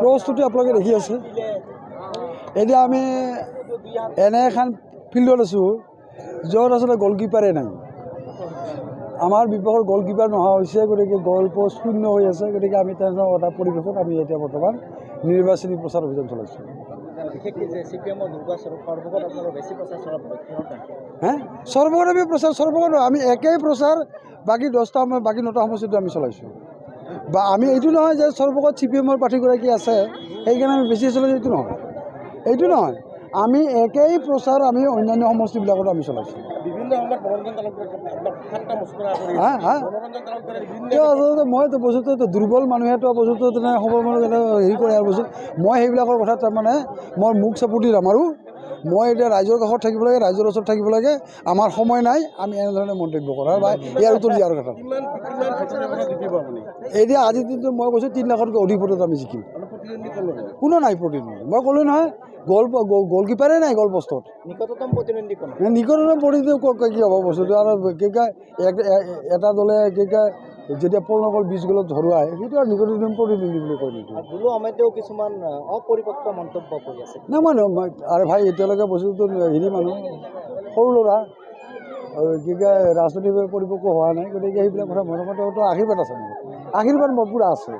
প্ৰস্তুতি আপোনালোকে দেখি আছে। এতিয়া আমি এনে এখন ফিল্ডত আছোঁ য'ত আচলতে গ'লকিপাৰে নাই। আমাৰ বিপক্ষৰ গ'লকিপাৰ নোহোৱা হৈছে গতিকে গ'ল পোষ্ট শূন্য হৈ আছে গতিকে আমি তেনেকুৱা এটা পৰিৱেশত আমি এতিয়া বৰ্তমান নিৰ্বাচনী প্ৰচাৰ অভিযান চলাইছোঁ। হে? সৰ্বগত আমি প্ৰচাৰ সৰ্বগত আমি একেই প্ৰচাৰ বাকী দহটা সময় বাকী নটা সমষ্টিটো আমি চলাইছোঁ। বা আমি এইটো নহয় যে সৰ্বগত চি পি এমৰ প্ৰাৰ্থীগৰাকী আছে সেইকাৰণে আমি বেছি চলাইছোঁ এইটো নহয়। এইটো নহয় আমি একেই প্ৰচাৰ আমি অন্যান্য সমষ্টিবিলাকতো আমি চলাইছোঁ। আচলতে মইতো বস্তুটো দুৰ্বল মানুহেতো বস্তুটো সবল মানুহ হেৰি কৰে আৰু বস্তু মই সেইবিলাকৰ কথা তাৰমানে মই মুখ চাপতি নামাৰোঁ। মই এতিয়া ৰাইজৰ কাষত থাকিব লাগে ৰাইজৰ ওচৰত থাকিব লাগে আমাৰ সময় নাই আমি এনেধৰণে মন্তব্য কৰাৰ বা ইয়াৰ উত্তৰ দিয়াৰ কথা। এতিয়া আজিৰ দিনটো মই কৈছোঁ তিনি লাখতকৈ অধিক ভোটত আমি জিকিম। কোনো নাই প্ৰতিনিধি মই ক'লোঁ নহয় গ'ল গ'লকিপাৰে নাই গ'ল পষ্টত। নিকটতম প্ৰতিনিধি কি হ'ব বস্তুটো? আৰু কি কয় এটা দলে কি কয় যেতিয়া পূৰ্ণ গ'ল বিছ গ'লত হৰুৱাই সেইটো আৰু নিকটতম প্ৰতিনিধি বুলি কয় নেকি আৰু দুলু আহমেদেও কিছুমান আহ, অপৰিপক্ক মন্তব্য কৰি আছে। নাই মই আৰে ভাই এতিয়ালৈকে বস্তুটো হেৰি মানুহ সৰু ল'ৰা কি কয় ৰাজনৈতিকভাৱে পৰিপক্ক হোৱা নাই গতিকে সেইবিলাক কথা মনৰ কথাটো আশীৰ্বাদ আছে মোৰ। আশীৰ্বাদ মোৰ পূৰা আছে।